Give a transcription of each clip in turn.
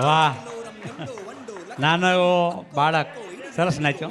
વાહ. નાનો એવો બાળક સરસ નાચ્યો.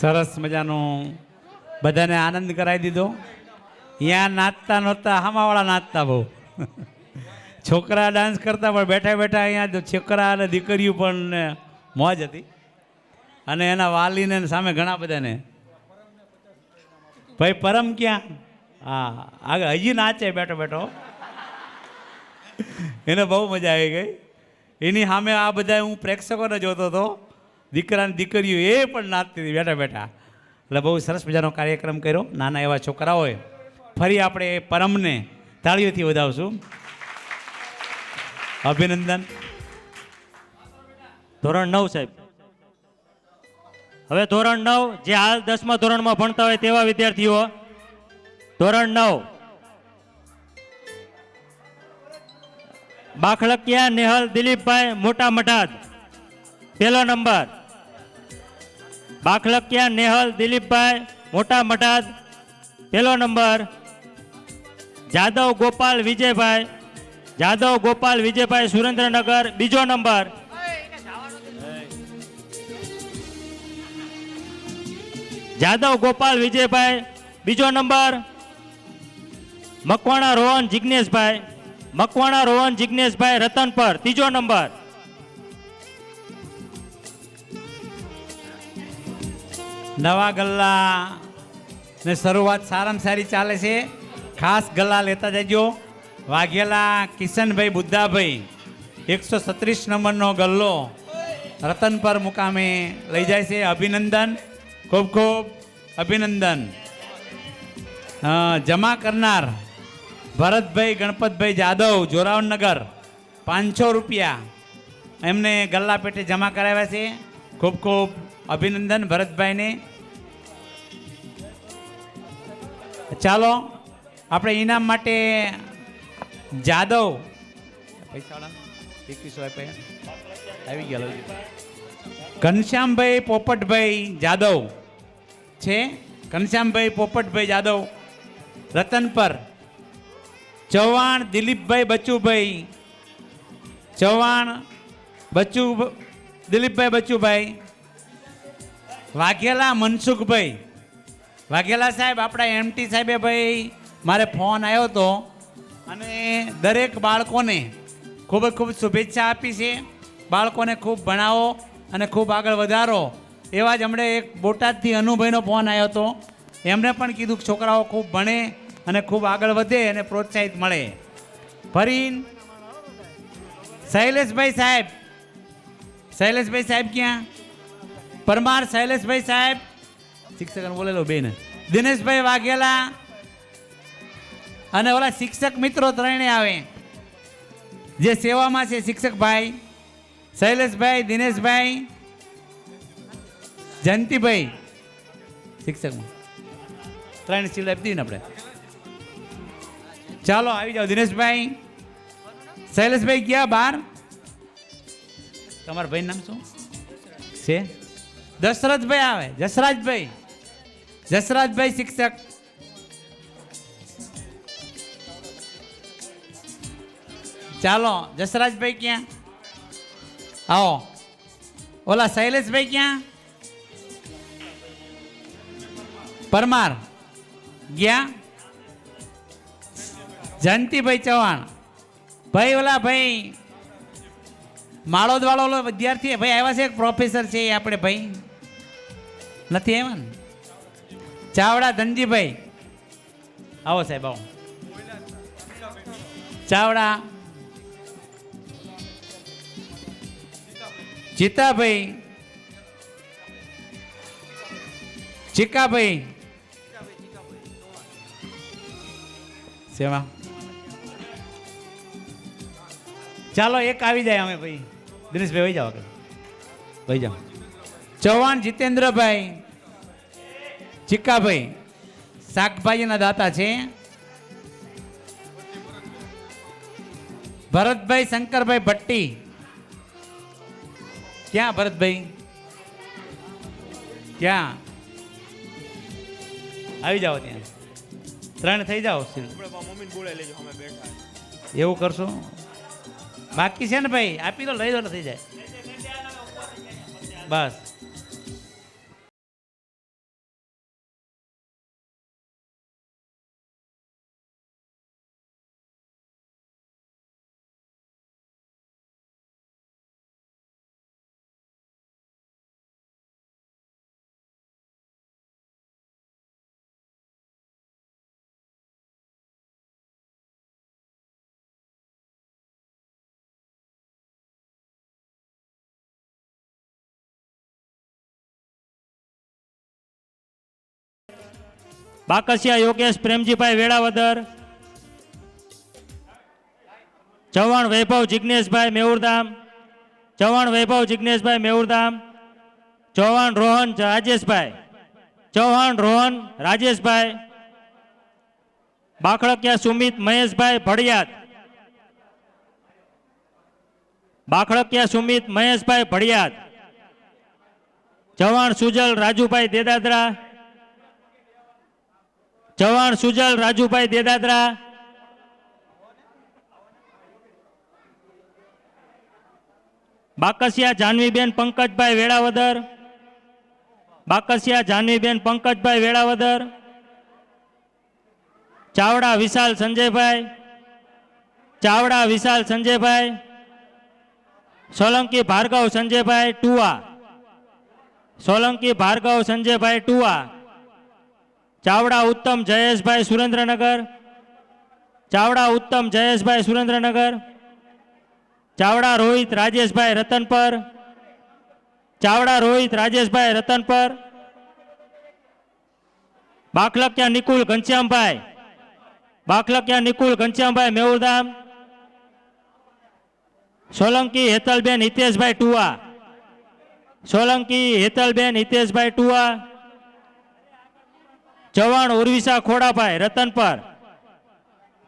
સરસ મજાનું બધાને આનંદ કરાવી દીધો. અહીંયા નાચતા નહોતા હામાવાળા નાચતા બહુ. છોકરા ડાન્સ કરતા પણ બેઠા બેઠા અહીંયા છોકરા અને દીકરીઓ પણ મોજ હતી. અને એના વાલીને સામે ઘણા બધાને. ભાઈ પરમ ક્યાં? હા આગળ હજી નાચે બેઠો બેઠો. એને બહુ મજા આવી ગઈ. એની સામે આ બધા હું પ્રેક્ષકોને જોતો હતો. દીકરા અને દીકરીઓ એ પણ નાચતી હતી બેઠા બેઠા. એટલે બહુ સરસ મજાનો કાર્યક્રમ કર્યો. નાના એવા છોકરાઓએ ફરી આપણે પરમને તાળીઓથી વધાવશું. અભિનંદન. ધોરણ નવ, સાહેબ. હવે ધોરણ નવ, જે હાલ દસમા ધોરણમાં ભણતા હોય તેવા વિદ્યાર્થીઓ, ધોરણ નવ. બાખલકિયા નેહલ, દિલીપભાઈ, મોટા મઢાદ પહેલો નંબર. બાખલકિયા, નેહલ, દિલીપભાઈ, મોટા મઢાદ પહેલો નંબર, જાદવ ગોપાલ વિજયભાઈ. જાદવ ગોપાલ વિજયભાઈ સુરેન્દ્રનગર. બીજો નંબર. જાદવ ગોપાલ વિજયભાઈ. બીજો નંબર, મકવાણા રોહન જિજ્ઞેશભાઈ મકવાણા રોહન જિજ્ઞેશભાઈ રતનપર ત્રીજો નંબર. નવા ગલ્લા ને શરૂઆત સારામાં સારી ચાલે છે. ખાસ ગલ્લા લેતા જજો. વાઘેલા કિશનભાઈ બુદ્ધાભાઈ, એકસો સત્રીસ નંબરનો ગલ્લો રતન પર મુકામે લઈ જાય છે. અભિનંદન, ખૂબ ખૂબ અભિનંદન. જમા કરનાર ભરતભાઈ, ગણપતભાઈ જાદવ જોરાવનગર પાંચસો રૂપિયા એમને ગલ્લા પેટે જમા કરાવ્યા છે. ખૂબ ખૂબ અભિનંદન ભરતભાઈને. ચાલો, આપણે ઇનામ માટે જાદવ. પૈસા એકવીસો આવી ગયા ઘનશ્યામભાઈ પોપટભાઈ જાદવ છે. ઘનશ્યામભાઈ પોપટભાઈ જાદવ. રતન પર. ચૌહાણ દિલીપભાઈ બચુભાઈ. ચૌહાણ બચુ, દિલીપભાઈ બચુભાઈ. વાઘેલા મનસુખભાઈ. વાઘેલા સાહેબ, આપણા એમટી સાહેબે ભાઈ મારે ફોન આવ્યો હતો અને દરેક બાળકોને ખૂબ ખૂબ શુભેચ્છા આપી છે. બાળકોને ખૂબ ભણાવો અને ખૂબ આગળ વધારો. એવા જ હમણાં એક બોટાદથી અનુભાઈનો ફોન આવ્યો હતો એમણે પણ કીધું કે છોકરાઓ ખૂબ ભણે અને ખૂબ આગળ વધે અને પ્રોત્સાહિત મળે. ફરી શૈલેષભાઈ સાહેબ. શૈલેષભાઈ સાહેબ ક્યાં? પરમાર શૈલેષભાઈ સાહેબ. શિક્ષક બોલેલો બેન. દિનેશભાઈ વાઘેલા. અને ઓલા શિક્ષક મિત્રો ત્રણે આવે. જે સેવામાં છે શિક્ષકભાઈ, શૈલેષભાઈ, દિનેશભાઈ, જયંતિભાઈ. શિક્ષકમાં. ત્રણ સીલ આપી દઈએ આપણે. ચાલો, આવી જાઓ દિનેશભાઈ. શૈલેષભાઈ ગયા બાર તમારા ભાઈ નામ શું? છે? દશરથભાઈ આવે. જસરાજભાઈ જસરાજભાઈ શિક્ષક. ચાલો જસરાજભાઈ ક્યાં? આવો. ઓલા શૈલેષભાઈ ક્યાં? પરમાર. ગયા? જયંતિભાઈ ચૌહાણ. ભાઈ, ઓલા ભાઈ. માળોદવાળો વિદ્યાર્થી ભાઈ, આવ્યા છે? એક પ્રોફેસર છે એ આપણે, ભાઈ. નથી આવ્યા ને? ચાવડા ધનજીભાઈ. આવો સાહેબ, આવો. ચાવડા. જીતાભાઈ. ચીકાભાઈ સેવા. ચાલો, એક આવી જાય અમે ભાઈ. દિનેશભાઈ, વહી જાઓ આગળ. વહી જાઓ. ચૌહાણ જીતેન્દ્રભાઈ, ચિક્કાભાઈ, શાકભાજીના દાતા છે. ભરતભાઈ શંકરભાઈ ભટ્ટી. ક્યાં ભરતભાઈ? ક્યાં? આવી જાઓ ત્યાં. ત્રણ થઈ જાઓ એવું કરશો? બાકી છે ને ભાઈ? આપી દો લઈ દો થઈ જાય. બસ. બાકસિયા યોગેશ, પ્રેમજીભાઈ વેળાવદર ચવાણ વૈભવ જિજ્ઞેશભાઈ મેઉરધામ ચવાણ વૈભવ જિજ્ઞેશભાઈ મેઉરધામ ચૌહાણ રોહન રાજેશભાઈ, ચૌહાણ રોહન, રાજેશભાઈ, બાખડકિયા સુમિત, મહેશભાઈ ભડિયાત, બાખડકિયા સુમિત, મહેશભાઈ ભડિયાત ચવાણ સુજલ, રાજુભાઈ દેદાદરા ચૌહાણ સુજલ રાજુભાઈ દેદાદરા. બાકસિયા જાનવીબેન પંકજભાઈ વેળાવદર. બાકસિયા જાનવીબેન પંકજભાઈ વેળાવદર. ચાવડા વિશાલ સંજયભાઈ. ચાવડા વિશાલ સંજયભાઈ. સોલંકી ભાર્ગવ સંજયભાઈ ટુવા. સોલંકી ભાર્ગવ સંજયભાઈ ટુવા. ચાવડા ઉત્તમ જયેશભાઈ સુરેન્દ્રનગર. ચાવડા ઉત્તમ જયેશભાઈ સુરેન્દ્રનગર. ચાવડા રોહિત રાજેશભાઈ રતનપર. ચાવડા રોહિત રાજેશભાઈ રતનપર. બાખલકિયા નિકુલ ઘનશ્યામભાઈ. બાખલકિયા નિકુલ ઘનશ્યામભાઈ મેઉરધામ સોલંકી હેતલબેન હિતેશભાઈ ટુવા. સોલંકી હેતલબેન હિતેશભાઈ ટુવા. ચૌહાણ ઉર્વિશા ખોડાભાઈ રતનપર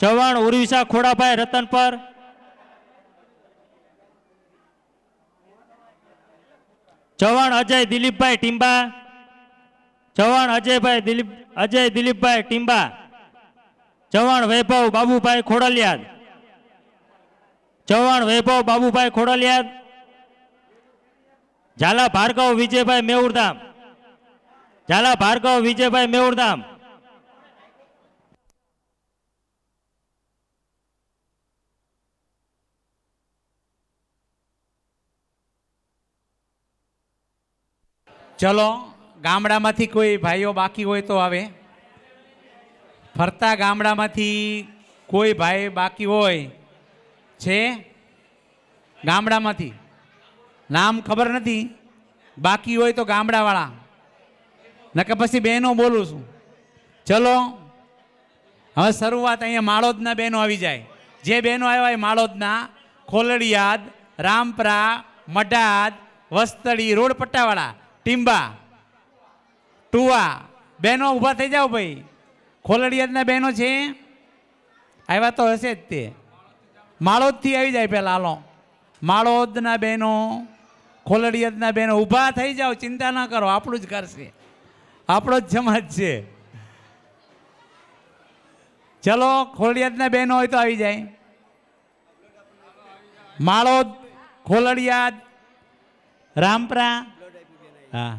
ચવાણ ઉર્વિશા ખોડાભાઈ રતનપર ચવાણ અજય દિલીપભાઈ ટીંબા. ચવાણ અજયભાઈ દિલીપ, અજય દિલીપભાઈ ટીંબા. ચવાણ વૈભવ બાબુભાઈ ખોડલિયાદ. ચવાણ વૈભવ બાબુભાઈ ખોડલિયાદ. ઝાલા ભાર્ગવ વિજયભાઈ મેઉરધામ ઝાલા ભાર્ગવ, વિજયભાઈ મેઉરધામ ચલો, ગામડામાંથી કોઈ ભાઈઓ બાકી હોય તો આવે. ફરતા ગામડામાંથી કોઈ ભાઈ બાકી હોય છે? ગામડામાંથી. નામ ખબર નથી. બાકી હોય તો ગામડાવાળા. નકર પછી બહેનો બોલું છું. ચલો, હવે શરૂઆત અહીંયા માળોદના બહેનો આવી જાય. જે બહેનો આવ્યા એ માળોદના ખોલડિયાદ, રામપરા, મઢાદ, વસ્તડી, રોડ પટ્ટાવાળા, ટીંબા, ટુવા. બહેનો ઊભા થઈ જાઓ ભાઈ. ખોલડિયાદના બહેનો છે. આવ્યા તો હશે જ તે. માળોદથી આવી જાય પહેલાં, હાલો. માળોદના બહેનો, ખોલડિયાદના બહેનો ઊભા થઈ જાઓ, ચિંતા ન કરો, આપણું જ કરશે આપણો જ સમાજ છે. ચલો ખોલડિયાદના બહેનો હોય તો આવી જાય. માળોદ ખોલડિયાદ રામપરા. હા,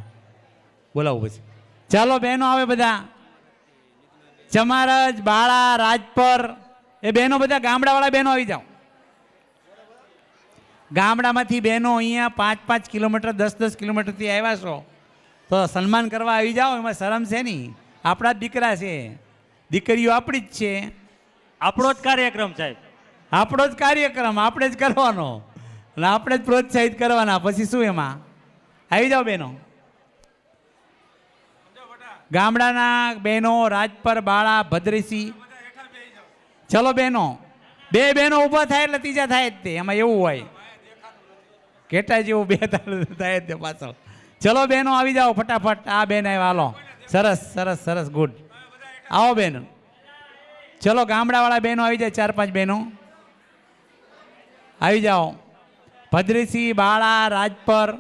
બોલાવું પછી. ચાલો, બહેનો આવે બધા. ચમારજ, બાળા, રાજપર, એ બહેનો બધા ગામડાવાળા બહેનો આવી જાઓ. ગામડામાંથી બહેનો અહીંયા પાંચ પાંચ કિલોમીટર, દસ દસ કિલોમીટરથી આવ્યા છો. તો સન્માન કરવા આવી જાઓ એમાં શરમ છે નહીં. આપણા જ દીકરા છે. દીકરીઓ આપણી જ છે. આપણો જ કાર્યક્રમ સાહેબ. આપણો જ કાર્યક્રમ આપણે જ કરવાનો. અને આપણે જ પ્રોત્સાહિત કરવાના. પછી શું એમાં? આવી જાઓ બહેનો ગામડાના બહેનો રાજપર બાળા ભદ્રેસી. ચલો બહેનો બે બહેનો ઊભા થાય એટલે ત્રીજા થાય જ તે. એમાં એવું હોય. ઘેટા જેવું બે થાય જ તે પાછળ. ચલો બહેનો આવી જાઓ ફટાફટ. આ બેન આવ્યા, હાલો. સરસ સરસ સરસ, ગુડ. આવો બેન. ચલો, ગામડાવાળા બહેનો આવી જાય, ચાર પાંચ બહેનો આવી જાઓ. ભદ્રીસિંહ બાળા, રાજપર,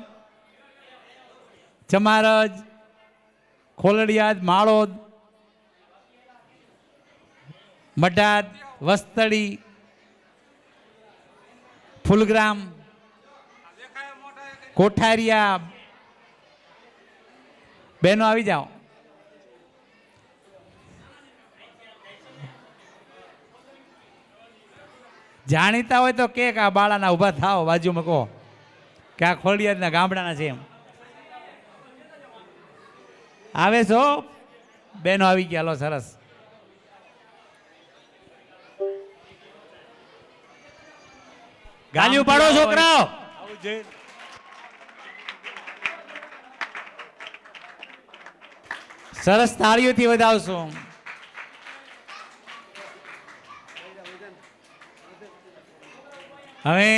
ચમારજ, ખોલડિયાદ, માળોદ, મઢાદ, વસ્તડી, ફૂલગ્રામ, કોઠારિયા બહેનો આવી જાઓ. જાણીતા હોય તો કે આ બાળાના ઊભા થાવ બાજુમાં કહો. કે આ ખોડિયાદના ગામડાના છે એમ. આવે છો? બેનો આવી ગયા લો સરસ. ગાલી પાડો છોકરાઓ. સરસ તાળીઓથી વધાવશો. હવે